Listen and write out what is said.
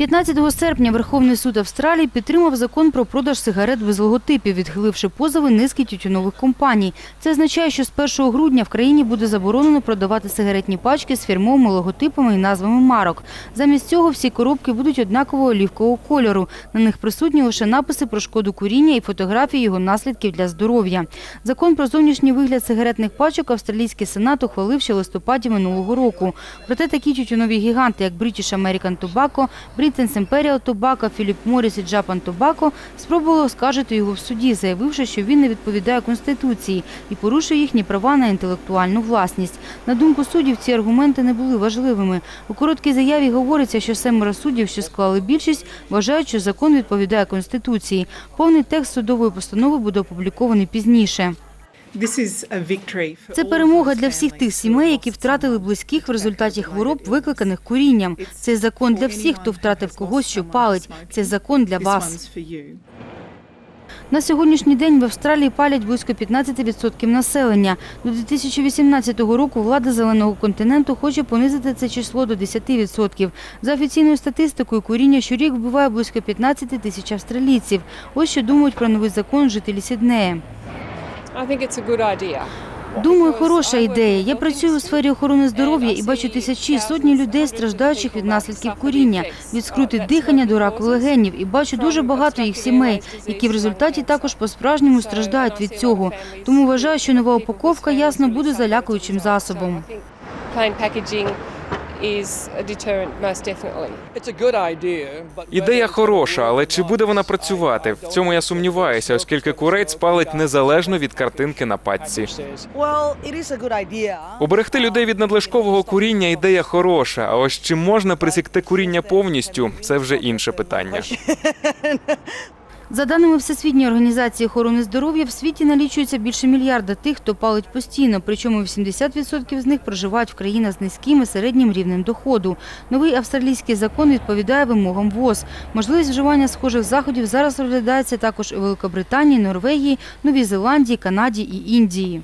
15 серпня Верховний суд Австралії підтримав закон про продаж сигарет без логотипів, відхиливши позови низки тютюнових компаній. Це означає, що з 1 грудня в країні буде заборонено продавати сигаретні пачки з фірмовими логотипами і назвами марок. Замість цього всі коробки будуть однакового олівкового кольору. На них присутні лише написи про шкоду куріння і фотографії його наслідків для здоров'я. Закон про зовнішній вигляд сигаретних пачок австралійський сенат ухвалив ще в листопаді минулого року. Проте такі тютюнові гіганти, як British American Tobacco, Britain's Imperial Tobacco, Philip Morris і Japan Tobacco спробували оскаржити його в суді, заявивши, що він не відповідає Конституції і порушує їхні права на інтелектуальну власність. На думку суддів, ці аргументи не були важливими. У короткій заяві говориться, що семеро суддів, що склали більшість, вважають, що закон відповідає Конституції. Повний текст судової постанови буде опублікований пізніше. Це перемога для всіх тих сімей, які втратили близьких в результаті хвороб, викликаних курінням. Цей закон для всіх, хто втратив когось, що палить. Цей закон для вас. На сьогоднішній день в Австралії палять близько 15% населення. До 2018 року влада зеленого континенту хоче понизити це число до 10%. За офіційною статистикою, куріння щорік вбиває близько 15 тисяч австралійців. Ось що думають про новий закон жителі Сіднея. Думаю, хороша ідея. Я працюю у сфері охорони здоров'я і бачу тисячі, сотні людей, страждаючих від наслідків куріння, від скрути дихання до раку легенів. І бачу дуже багато їх сімей, які в результаті також по-справжньому страждають від цього. Тому вважаю, що нова упаковка ясно буде залякуючим засобом. Ідея хороша, але чи буде вона працювати? В цьому я сумніваюся, оскільки курець палить незалежно від картинки на idea. Уберегти людей від надлишкового куріння ідея хороша. А ось чи можна присікти куріння повністю? Це вже інше питання. За даними Всесвітньої організації охорони здоров'я, в світі налічується більше мільярда тих, хто палить постійно, причому 80% з них проживають в країнах з низьким і середнім рівнем доходу. Новий австралійський закон відповідає вимогам ВОЗ. Можливість вживання схожих заходів зараз розглядається також у Великобританії, Норвегії, Новій Зеландії, Канаді і Індії.